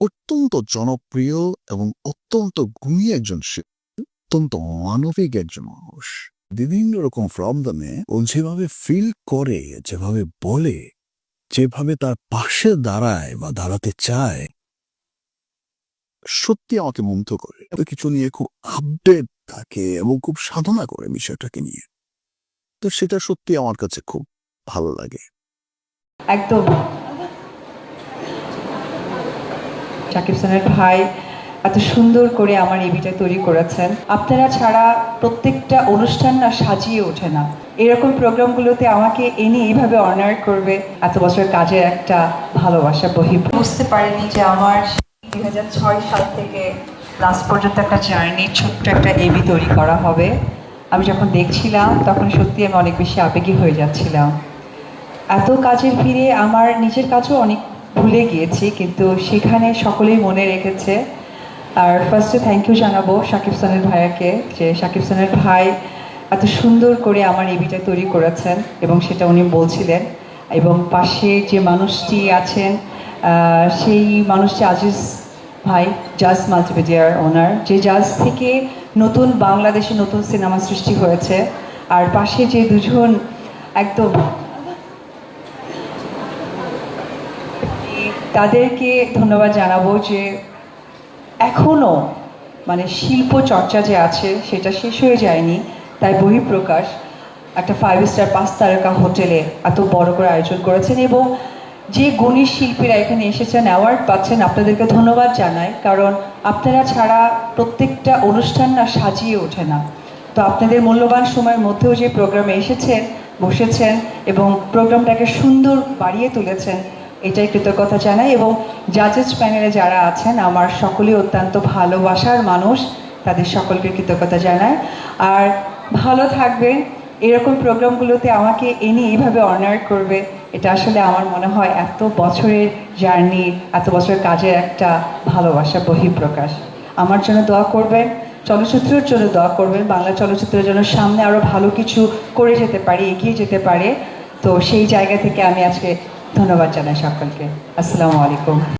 অত্যন্ত জনপ্রিয় এবং অত্যন্ত গুণী একজন শিল্পী অত্যন্ত মানবিক একজন মানুষ। বিভিন্ন রকম প্রবলেমে ও যেভাবে ফিল করে, যেভাবে বলে, যেভাবে তার পাশে দাঁড়ায় বা দাঁড়াতে চায়, সত্যি আমাকে মুগ্ধ করে। কিছু নিয়ে খুব আপডেট থাকে এবং খুব সাধনা করে বিষয়টাকে নিয়ে। তো সেটা সত্যি আমার কাছে খুব ভালো লাগে। একদম। শাকিব খানের ভাই এত সুন্দর করে আমার এবিটা তৈরি করেছেন। আপনারা ছাড়া প্রত্যেকটা অনুষ্ঠান না সাজিয়ে ওঠে না। এরকম প্রোগ্রামগুলোতে আমাকে এনে এইভাবে অনার করবে, এত বছর কাজের একটা ভালোবাসা বহি বুঝতে পারিনি যে আমার দুই ছয় সাল থেকে লাস্ট পর্যন্ত একটা জার্নি ছোট্ট একটা এবি তৈরি করা হবে। আমি যখন দেখছিলাম, তখন সত্যি আমি অনেক বেশি আবেগী হয়ে যাচ্ছিলাম। এত কাজের ভিড়ে আমার নিজের কাজও অনেক ভুলে গিয়েছি, কিন্তু সেখানে সকলেই মনে রেখেছে। আর ফার্স্টে থ্যাংক ইউ জানাব শাকিব সানের ভাইয়াকে, যে শাকিব সানের ভাই এত সুন্দর করে আমার এবিটা তৈরি করেছেন এবং সেটা উনি বলছিলেন। এবং পাশে যে মানুষটি আছেন সেই মানুষটি আজিজ ভাই, জাজ মাল্টিমিডিয়ার ওনার, যে জাজ থেকে নতুন বাংলাদেশে নতুন সিনেমা সৃষ্টি হয়েছে। আর পাশে যে দুজন একদম তাদেরকে ধন্যবাদ জানাব যে এখনও মানে শিল্প চর্চা যে আছে, সেটা শেষ হয়ে যায়নি। তাই বহিঃপ্রকাশ একটা ফাইভ স্টার পাঁচ তারকা হোটেলে এত বড় করে আয়োজন করেছেন এবং যে গুণী শিল্পীরা এখানে এসেছেন অ্যাওয়ার্ড পাচ্ছেন, আপনাদেরকে ধন্যবাদ জানাই। কারণ আপনারা ছাড়া প্রত্যেকটা অনুষ্ঠান না সাজিয়ে ওঠে না। তো আপনাদের মূল্যবান সময়ের মধ্যেও যে প্রোগ্রামে এসেছেন, বসেছেন এবং প্রোগ্রামটাকে সুন্দর বাড়িয়ে তুলেছেন এটাই কৃতজ্ঞতা জানাই এবং জাজেস প্যানেলে যারা আছেন, আমার সকলেই অত্যন্ত ভালোবাসার মানুষ, তাদের সকলকে কৃতজ্ঞতা জানাই। আর ভালো থাকবেন, এরকম প্রোগ্রামগুলোতে আমাকে এনে এইভাবে অনার করবে, এটা আসলে আমার মনে হয় এত বছরের জার্নি এত বছরের কাজের একটা ভালোবাসা, বহিঃপ্রকাশ। আমার জন্য দোয়া করবেন, চলচ্চিত্রের জন্য দোয়া করবেন, বাংলা চলচ্চিত্রের জন্য সামনে আরও ভালো কিছু করে যেতে পারি, এগিয়ে যেতে পারে। তো সেই জায়গা থেকে আমি আজকে ধন্যবাদ জানাই সকলকে। আসসালামু আলাইকুম।